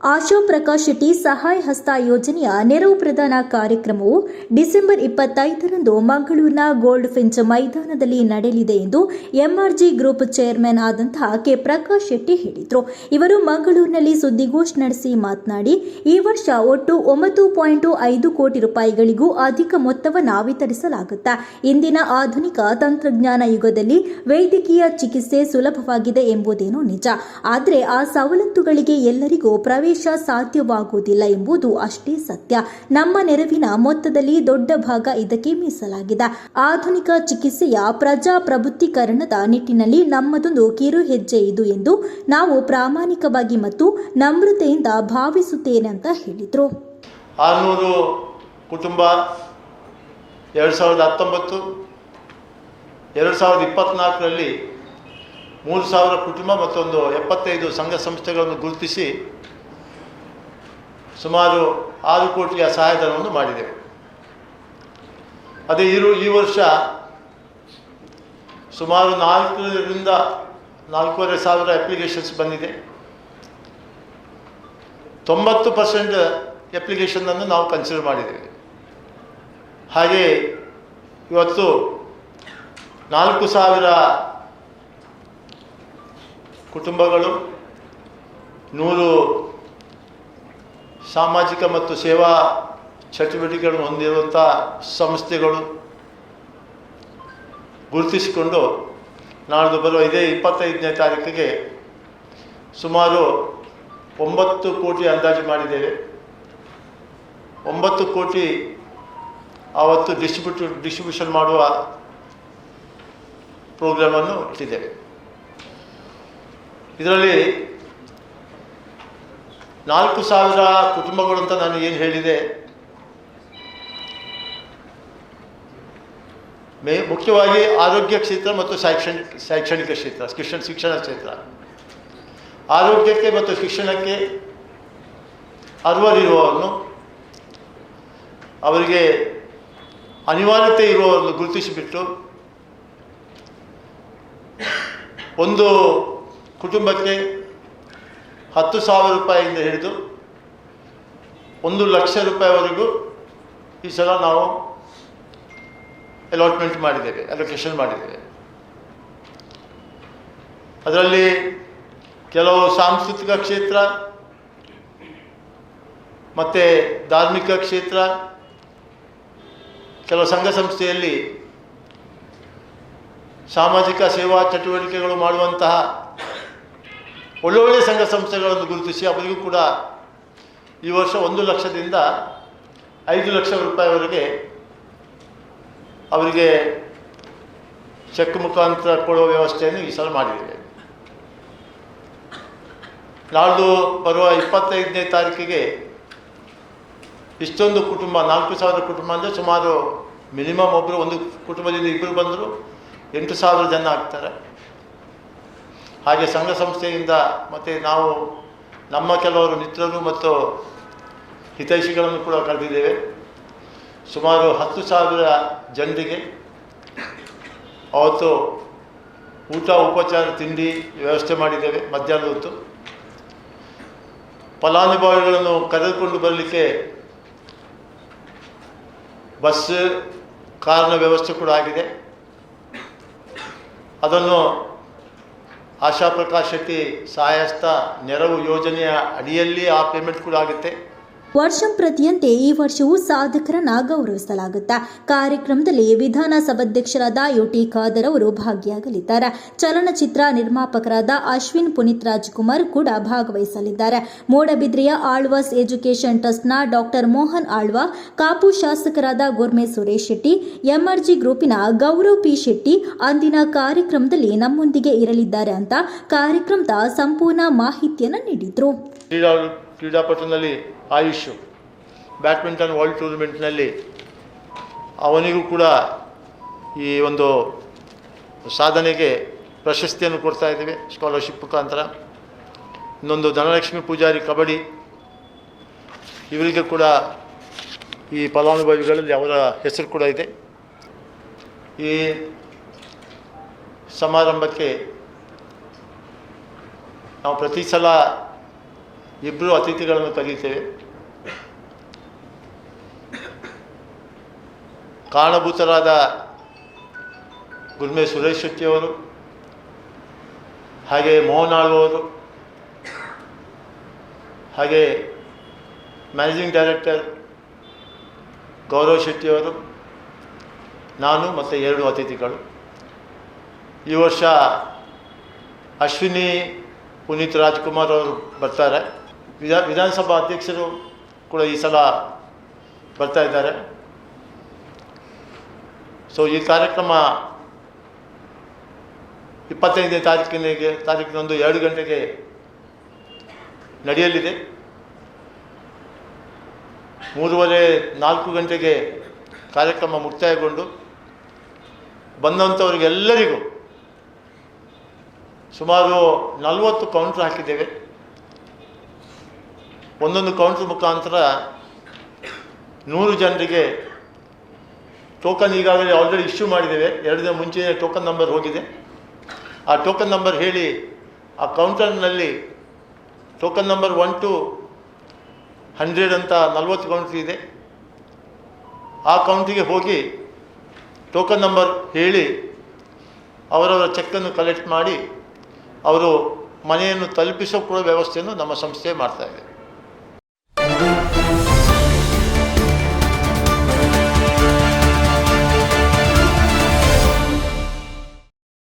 ಆಶಾ ಪ್ರಕಾಶ್ ಶೆಟ್ಟಿ ಸಹಾಯ ಹಸ್ತ ಯೋಜನೆಯ ನೆರವು ಪ್ರದಾನ ಕಾರ್ಯಕ್ರಮವು ಡಿಸೆಂಬರ್ ಇಪ್ಪತ್ತೈದರಂದು ಮಂಗಳೂರಿನ ಗೋಲ್ಡ್ ಫಿಂಚ್ ಮೈದಾನದಲ್ಲಿ ನಡೆಯಲಿದೆ ಎಂದು ಎಂಆರ್ಜಿ ಗ್ರೂಪ್ ಚೇರ್ಮನ್ ಆದಂತಹ ಕೆ ಪ್ರಕಾಶ್ ಶೆಟ್ಟಿ ಹೇಳಿದರು. ಇವರು ಮಂಗಳೂರಿನಲ್ಲಿ ಸುದ್ದಿಗೋಷ್ಠಿ ನಡೆಸಿ ಮಾತನಾಡಿ, ಈ ವರ್ಷ ಒಟ್ಟು ಒಂಬತ್ತು ಪಾಯಿಂಟ್ ಐದು ಕೋಟಿ ರೂಪಾಯಿಗಳಿಗೂ ಅಧಿಕ ಮೊತ್ತವನ್ನು ವಿತರಿಸಲಾಗುತ್ತೆ, ಇಂದಿನ ಆಧುನಿಕ ತಂತ್ರಜ್ಞಾನ ಯುಗದಲ್ಲಿ ವೈದ್ಯಕೀಯ ಚಿಕಿತ್ಸೆ ಸುಲಭವಾಗಿದೆ ಎಂಬುದೇನೋ ನಿಜ. ಆದರೆ ಆ ಸವಲತ್ತುಗಳಿಗೆ ಎಲ್ಲರಿಗೂ ಪ್ರವೇಶ ಸಾಧ್ಯವಾಗುವುದಿಲ್ಲ ಎಂಬುದು ಅಷ್ಟೇ ಸತ್ಯ. ನಮ್ಮ ನೆರವಿನ ಮೊತ್ತದಲ್ಲಿ ದೊಡ್ಡ ಭಾಗ ಇದಕ್ಕೆ ಮೀಸಲಾಗಿದೆ. ಆಧುನಿಕ ಚಿಕಿತ್ಸೆಯ ಪ್ರಜಾಪ್ರಭುತ್ವೀಕರಣದ ನಿಟ್ಟಿನಲ್ಲಿ ನಮ್ಮದೊಂದು ಕಿರು ಹೆಜ್ಜೆ ಇದು ಎಂದು ನಾವು ಪ್ರಾಮಾಣಿಕವಾಗಿ ಮತ್ತು ನಮ್ರತೆಯಿಂದ ಭಾವಿಸುತ್ತೇನೆ ಅಂತ ಹೇಳಿದರು. ಆರುನೂರು ಕುಟುಂಬ ಎರಡು ಸಾವಿರದ ಹತ್ತೊಂಬತ್ತು, ಎರಡು ಸಾವಿರದ ಇಪ್ಪತ್ತ್ನಾಲ್ಕರಲ್ಲಿ ಮೂರು ಸಾವಿರ ಕುಟುಂಬ ಮತ್ತೊಂದು ಎಪ್ಪತ್ತೈದು ಸಂಘ ಸಂಸ್ಥೆಗಳನ್ನು ಗುರುತಿಸಿ ಸುಮಾರು ಆರು ಕೋಟಿಯ ಸಹಾಯಧನವನ್ನು ಮಾಡಿದ್ದೇವೆ. ಅದೇ ಇರು ಈ ವರ್ಷ ಸುಮಾರು ನಾಲ್ಕರಿಂದ ನಾಲ್ಕೂವರೆ ಸಾವಿರ ಅಪ್ಲಿಕೇಶನ್ಸ್ ಬಂದಿದೆ. ತೊಂಬತ್ತು ಪರ್ಸೆಂಟ್ ಅಪ್ಲಿಕೇಶನನ್ನು ನಾವು ಕನ್ಸಿಡರ್ ಮಾಡಿದ್ದೇವೆ. ಹಾಗೆ ಇವತ್ತು ನಾಲ್ಕು ಸಾವಿರ ಕುಟುಂಬಗಳು ನೂರು ಸಾಮಾಜಿಕ ಮತ್ತು ಸೇವಾ ಚಟುವಟಿಕೆಗಳನ್ನು ಹೊಂದಿರುವಂಥ ಸಂಸ್ಥೆಗಳು ಗುರುತಿಸಿಕೊಂಡು ನಾಳೆದು ಬರುವ ಇದೇ ಇಪ್ಪತ್ತೈದನೇ ತಾರೀಕಿಗೆ ಸುಮಾರು ಒಂಬತ್ತು ಕೋಟಿ ಅಂದಾಜು ಮಾಡಿದ್ದೇವೆ. ಒಂಬತ್ತು ಕೋಟಿ ಆವತ್ತು ಡಿಸ್ಟ್ರಿಬ್ಯೂಟ್ ಡಿಸ್ಟ್ರಿಬ್ಯೂಷನ್ ಮಾಡುವ ಪ್ರೋಗ್ರಾಮನ್ನು ಇಟ್ಟಿದ್ದೇವೆ. ಇದರಲ್ಲಿ ನಾಲ್ಕು ಸಾವಿರ ಕುಟುಂಬಗಳು ಅಂತ ನಾನು ಏನು ಹೇಳಿದೆ? ಮೇ ಮುಖ್ಯವಾಗಿ ಆರೋಗ್ಯ ಕ್ಷೇತ್ರ ಮತ್ತು ಶೈಕ್ಷಣಿಕ ಶೈಕ್ಷಣಿಕ ಕ್ಷೇತ್ರ, ಶಿಕ್ಷಣ ಶಿಕ್ಷಣ ಕ್ಷೇತ್ರ. ಆರೋಗ್ಯಕ್ಕೆ ಮತ್ತು ಶಿಕ್ಷಣಕ್ಕೆ ಅರ್ವರಿರುವವರನ್ನು ಅವರಿಗೆ ಅನಿವಾರ್ಯತೆ ಇರುವವರನ್ನು ಗುರುತಿಸಿಬಿಟ್ಟು ಒಂದು ಕುಟುಂಬಕ್ಕೆ ಹತ್ತು ಸಾವಿರ ರೂಪಾಯಿಯಿಂದ ಹಿಡಿದು ಒಂದು ಲಕ್ಷ ರೂಪಾಯಿವರೆಗೂ ಈ ಸಲ ನಾವು ಅಲಾಟ್ಮೆಂಟ್ ಮಾಡಿದ್ದೇವೆ ಅಲೋಕೇಶನ್ ಮಾಡಿದ್ದೇವೆ. ಅದರಲ್ಲಿ ಕೆಲವು ಸಾಂಸ್ಕೃತಿಕ ಕ್ಷೇತ್ರ ಮತ್ತು ಧಾರ್ಮಿಕ ಕ್ಷೇತ್ರ, ಕೆಲವು ಸಂಘ ಸಂಸ್ಥೆಯಲ್ಲಿ ಸಾಮಾಜಿಕ ಸೇವಾ ಚಟುವಟಿಕೆಗಳು ಮಾಡುವಂತಹ ಒಳ್ಳೊಳ್ಳೆಯ ಸಂಘ ಸಂಸ್ಥೆಗಳನ್ನು ಗುರುತಿಸಿ ಅವರಿಗೂ ಕೂಡ ಈ ವರ್ಷ ಒಂದು ಲಕ್ಷದಿಂದ ಐದು ಲಕ್ಷ ರೂಪಾಯಿವರೆಗೆ ಅವರಿಗೆ ಚೆಕ್ ಮುಖಾಂತರ ಕೊಡುವ ವ್ಯವಸ್ಥೆಯನ್ನು ಈ ಸಲ ಮಾಡಿದ್ದೇವೆ. ನಾಳ್ದು ಬರುವ ಇಪ್ಪತ್ತೈದನೇ ತಾರೀಕಿಗೆ ಇಷ್ಟೊಂದು ಕುಟುಂಬ, ನಾಲ್ಕು ಸಾವಿರ ಕುಟುಂಬ ಅಂದರೆ ಸುಮಾರು ಮಿನಿಮಮ್ ಒಬ್ಬರು ಒಂದು ಕುಟುಂಬದಿಂದ ಇಬ್ಬರು ಬಂದರು ಎಂಟು ಸಾವಿರ ಜನ ಆಗ್ತಾರೆ. ಹಾಗೆ ಸಂಘ ಸಂಸ್ಥೆಯಿಂದ ಮತ್ತು ನಾವು ನಮ್ಮ ಕೆಲವರು ಮಿತ್ರರು ಮತ್ತು ಹಿತೈಷಿಗಳನ್ನು ಕೂಡ ಕರೆದಿದ್ದೇವೆ. ಸುಮಾರು ಹತ್ತು ಸಾವಿರ ಜನರಿಗೆ ಅವತ್ತು ಊಟ, ಉಪಚಾರ, ತಿಂಡಿ ವ್ಯವಸ್ಥೆ ಮಾಡಿದ್ದೇವೆ ಮಧ್ಯಾಹ್ನದ ಹೊತ್ತು. ಫಲಾನುಭವಿಗಳನ್ನು ಕರೆದುಕೊಂಡು ಬರಲಿಕ್ಕೆ ಬಸ್, ಕಾರಿನ ವ್ಯವಸ್ಥೆ ಕೂಡ ಆಗಿದೆ. ಅದನ್ನು ಆಶಾ ಪ್ರಕಾಶಕ್ಕೆ ಸಹಾಯಸ್ಥ ನೆರವು ಯೋಜನೆಯ ಅಡಿಯಲ್ಲಿ ಆ ಪೇಮೆಂಟ್ ಕೂಡ ಆಗುತ್ತೆ. ವರ್ಷಂಪ್ರತಿಯಂತೆ ಈ ವರ್ಷವೂ ಸಾಧಕರನ್ನ ಗೌರವಿಸಲಾಗುತ್ತೆ ಕಾರ್ಯಕ್ರಮದಲ್ಲಿ ವಿಧಾನಸಭಾಧ್ಯಕ್ಷರಾದ ಯುಟಿ ಖಾದರ್ ಅವರು ಭಾಗಿಯಾಗಲಿದ್ದಾರೆ. ಚಲನಚಿತ್ರ ನಿರ್ಮಾಪಕರಾದ ಅಶ್ವಿನ್ ಪುನೀತ್ ರಾಜ್ಕುಮಾರ್ ಕೂಡ ಭಾಗವಹಿಸಲಿದ್ದಾರೆ. ಮೂಡಬಿದ್ರೆಯ ಆಳ್ವಾಸ್ ಎಜುಕೇಷನ್ ಟ್ರಸ್ಟ್ನ ಡಾಕ್ಟರ್ ಮೋಹನ್ ಆಳ್ವಾ, ಕಾಪು ಶಾಸಕರಾದ ಗೋರ್ಮೆ ಸುರೇಶ್ ಶೆಟ್ಟಿ, ಎಂಆರ್ಜಿ ಗ್ರೂಪಿನ ಗೌರವ್ ಪಿ. ಶೆಟ್ಟಿ ಅಂದಿನ ಕಾರ್ಯಕ್ರಮದಲ್ಲಿ ನಮ್ಮೊಂದಿಗೆ ಇರಲಿದ್ದಾರೆ ಅಂತ ಕಾರ್ಯಕ್ರಮದ ಸಂಪೂರ್ಣ ಮಾಹಿತಿಯನ್ನು ನೀಡಿದರು. ಕ್ರೀಡಾಪಟುನಲ್ಲಿ ಆಯುಷ್ ಬ್ಯಾಡ್ಮಿಂಟನ್ ವರ್ಲ್ಡ್ ಟೂರ್ನಮೆಂಟ್ನಲ್ಲಿ ಅವನಿಗೂ ಕೂಡ ಈ ಒಂದು ಸಾಧನೆಗೆ ಪ್ರಶಸ್ತಿಯನ್ನು ಕೊಡ್ತಾ ಇದ್ದೇವೆ ಸ್ಕಾಲರ್ಶಿಪ್ ಮುಖಾಂತರ. ಇನ್ನೊಂದು ಧನಲಕ್ಷ್ಮಿ ಪೂಜಾರಿ ಕಬಡ್ಡಿ. ಇವರಿಗೆ ಕೂಡ ಈ ಫಲಾನುಭವಿಗಳಲ್ಲಿ ಅವರ ಹೆಸರು ಕೂಡ ಇದೆ. ಈ ಸಮಾರಂಭಕ್ಕೆ ನಾವು ಪ್ರತಿ ಸಲ ಇಬ್ಬರು ಅತಿಥಿಗಳನ್ನು ಕರೀತೇವೆ ಕಾರಣಭೂತರಾದ ಗುರ್ಮೆ ಸುರೇಶ್ ಶೆಟ್ಟಿಯವರು ಹಾಗೆ ಮೋಹನ್ ಆಳ್ವರು ಹಾಗೆ ಮ್ಯಾನೇಜಿಂಗ್ ಡೈರೆಕ್ಟರ್ ಗೌರವ್ ಶೆಟ್ಟಿಯವರು ನಾನು ಮತ್ತು ಎರಡು ಅತಿಥಿಗಳು. ಈ ವರ್ಷ ಅಶ್ವಿನಿ ಪುನೀತ್ ರಾಜ್ಕುಮಾರ್ ಅವರು ಬರ್ತಾರೆ. ವಿಧಾ ವಿಧಾನಸಭಾ ಅಧ್ಯಕ್ಷರು ಕೂಡ ಈ ಸಲ ಬರ್ತಾ ಇದ್ದಾರೆ. ಸೊ ಈ ಕಾರ್ಯಕ್ರಮ ಇಪ್ಪತ್ತೈದನೇ ತಾರೀಕಿನಿಗೆ ತಾರೀಕಿನೊಂದು ಎರಡು ಗಂಟೆಗೆ ನಡೆಯಲಿದೆ. ಮೂರುವರೆ ನಾಲ್ಕು ಗಂಟೆಗೆ ಕಾರ್ಯಕ್ರಮ ಮುಕ್ತಾಯಗೊಂಡು ಬಂದಂಥವ್ರಿಗೆಲ್ಲರಿಗೂ ಸುಮಾರು ನಲವತ್ತು ಕೌಂಟ್ರ್ ಹಾಕಿದ್ದೇವೆ. ಒಂದೊಂದು ಕೌಂಟ್ರ್ ಮುಖಾಂತರ ನೂರು ಜನರಿಗೆ ಟೋಕನ್ ಈಗಾಗಲೇ ಆಲ್ರೆಡಿ ಇಶ್ಯೂ ಮಾಡಿದ್ದೇವೆ. ಎರಡು ದಿನ ಮುಂಚೆ ಟೋಕನ್ ನಂಬರ್ ಹೋಗಿದೆ. ಆ ಟೋಕನ್ ನಂಬರ್ ಹೇಳಿ ಆ ಕೌಂಟರ್ನಲ್ಲಿ token number one two hundred ಅಂತ ನಲ್ವತ್ತು ಕೌಂಟ್ರ್ ಇದೆ. ಆ ಕೌಂಟಿಗೆ ಹೋಗಿ ಟೋಕನ್ ನಂಬರ್ ಹೇಳಿ ಅವರವರ ಚೆಕ್ಕನ್ನು ಕಲೆಕ್ಟ್ ಮಾಡಿ ಅವರು ಮನೆಯನ್ನು ತಲುಪಿಸೋ ಕೂಡ ವ್ಯವಸ್ಥೆಯನ್ನು ನಮ್ಮ ಸಂಸ್ಥೆ ಮಾಡ್ತಾ ಇದೆ.